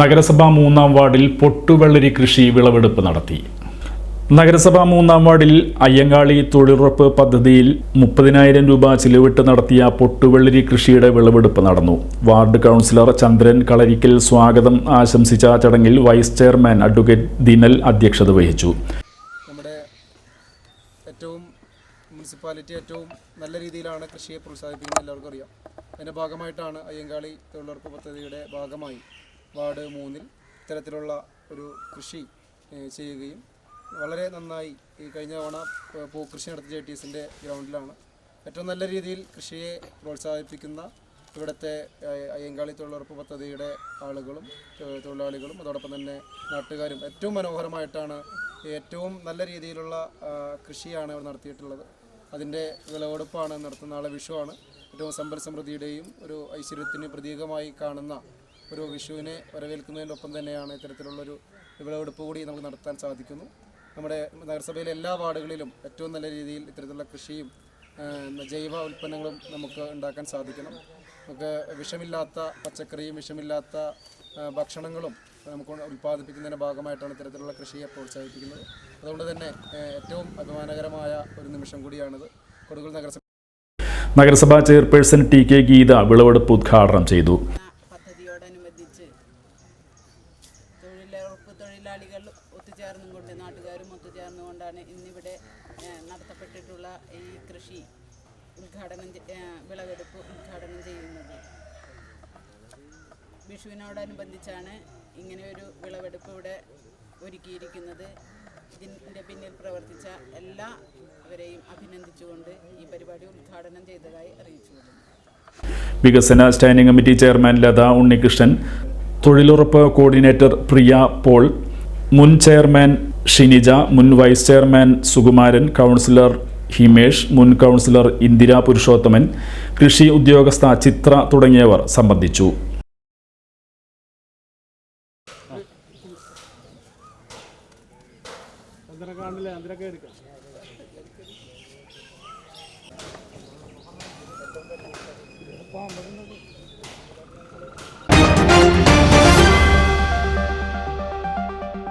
നഗരസഭ മൂന്നാം വാർഡിൽ പൊട്ടുവെള്ളരി കൃഷി വിളവെടുപ്പ് നടത്തി. നഗരസഭ മൂന്നാം വാർഡിൽ അയ്യങ്കാളി തൊഴിലുറപ്പ് പദ്ധതിയിൽ മുപ്പതിനായിരം രൂപ ചിലവിട്ട് നടത്തിയ പൊട്ടുവെള്ളരി കൃഷിയുടെ വിളവെടുപ്പ് നടന്നു. വാർഡ് കൗൺസിലർ ചന്ദ്രൻ കളരിക്കൽ സ്വാഗതം ആശംസിച്ച ചടങ്ങിൽ വൈസ് ചെയർമാൻ അഡ്വക്കേറ്റ് ദിനൽ അധ്യക്ഷത വഹിച്ചു. നമ്മുടെ ഏറ്റവും മുനിസിപ്പാലിറ്റി ഏറ്റവും നല്ല രീതിയിലാണ് കൃഷിയെ പ്രോത്സാഹിപ്പിക്കുന്നത് എല്ലാവർക്കും അറിയാം. അതിന്റെ ഭാഗമായിട്ടാണ് അയ്യങ്കാളി തൊഴിലുറപ്പ് പദ്ധതിയുടെ ഭാഗമായി വാർഡ് മൂന്നിൽ ഇത്തരത്തിലുള്ള ഒരു കൃഷി ചെയ്യുകയും വളരെ നന്നായി ഈ കഴിഞ്ഞ തവണ പൂക്കൃഷി നടത്തിയ ടി എസിന്റെ ഗ്രൗണ്ടിലാണ്. ഏറ്റവും നല്ല രീതിയിൽ കൃഷിയെ പ്രോത്സാഹിപ്പിക്കുന്ന ഇവിടുത്തെ അയ്യങ്കാളി തൊഴിലുറപ്പ് പദ്ധതിയുടെ ആളുകളും തൊഴിലാളികളും അതോടൊപ്പം തന്നെ നാട്ടുകാരും ഏറ്റവും മനോഹരമായിട്ടാണ് ഏറ്റവും നല്ല രീതിയിലുള്ള കൃഷിയാണ് അവർ നടത്തിയിട്ടുള്ളത്. അതിന്റെ വിളവെടുപ്പാണ് നടത്തുന്ന ആളെ വിഷുവാണ്. ഏറ്റവും സമ്പൽ സമൃദ്ധിയുടെയും ഒരു ഐശ്വര്യത്തിന് പ്രതീകമായി കാണുന്ന ഒരു വിഷുവിനെ വരവേൽക്കുന്നതിനൊപ്പം തന്നെയാണ് ഇത്തരത്തിലുള്ളൊരു വിളവെടുപ്പ് കൂടി നമുക്ക് നടത്താൻ സാധിക്കുന്നു. നമ്മുടെ നഗരസഭയിലെ എല്ലാ വാർഡുകളിലും ഏറ്റവും നല്ല രീതിയിൽ ഇത്തരത്തിലുള്ള കൃഷിയും ജൈവ ഉൽപ്പന്നങ്ങളും നമുക്ക് ഉണ്ടാക്കാൻ സാധിക്കണം. നമുക്ക് വിഷമില്ലാത്ത പച്ചക്കറിയും വിഷമില്ലാത്ത ഭക്ഷണങ്ങളും നമുക്ക് ഉൽപ്പാദിപ്പിക്കുന്നതിന്റെ ഭാഗമായിട്ടാണ് ഇത്തരത്തിലുള്ള കൃഷിയെ പ്രോത്സാഹിപ്പിക്കുന്നത്. അതുകൊണ്ട് തന്നെ ഏറ്റവും അഭിമാനകരമായ ഒരു നിമിഷം കൂടിയാണിത്. കൊടുങ്ങൽ നഗരസഭ നഗരസഭാ ചെയർപേഴ്സൺ ടി കെ ഗീത വിളവെടുപ്പ് ഉദ്ഘാടനം ചെയ്തു. പദ്ധതിയോടനുബന്ധിച്ച് തൊഴിലുറപ്പ് തൊഴിലാളികൾ ഒത്തുചേർന്നും കൊണ്ട് നാട്ടുകാരും ഒത്തുചേർന്നുകൊണ്ടാണ് ഇന്നിവിടെ നടത്തപ്പെട്ടിട്ടുള്ള ഈ കൃഷി ഉദ്ഘാടനം വിളവെടുപ്പ് ഉദ്ഘാടനം ചെയ്യുന്നത്. വിഷുവിനോടനുബന്ധിച്ചാണ് ഇങ്ങനെ ഒരു വിളവെടുപ്പ് ഇവിടെ ഒരുക്കിയിരിക്കുന്നത്. ഇതിന്റെ പിന്നിൽ പ്രവർത്തിച്ച എല്ലാവരെയും അഭിനന്ദിച്ചുകൊണ്ട് ഈ പരിപാടി ഉദ്ഘാടനം ചെയ്തതായി അറിയിച്ചുകൊള്ളുന്നു വികസന standing committee chairman Latha Unnikrishnan തൊഴിലുറപ്പ് കോർഡിനേറ്റർ പ്രിയ പോൾ മുൻ ചെയർമാൻ ഷിനിജ മുൻ vice chairman Sukumaran councillor Himesh മുൻ കൗൺസിലർ ഇന്ദിര പുരുഷോത്തമൻ കൃഷി ഉദ്യോഗസ്ഥ ചിത്ര തുടങ്ങിയവർ സംബന്ധിച്ചു. എടുക്കാം Con đứng!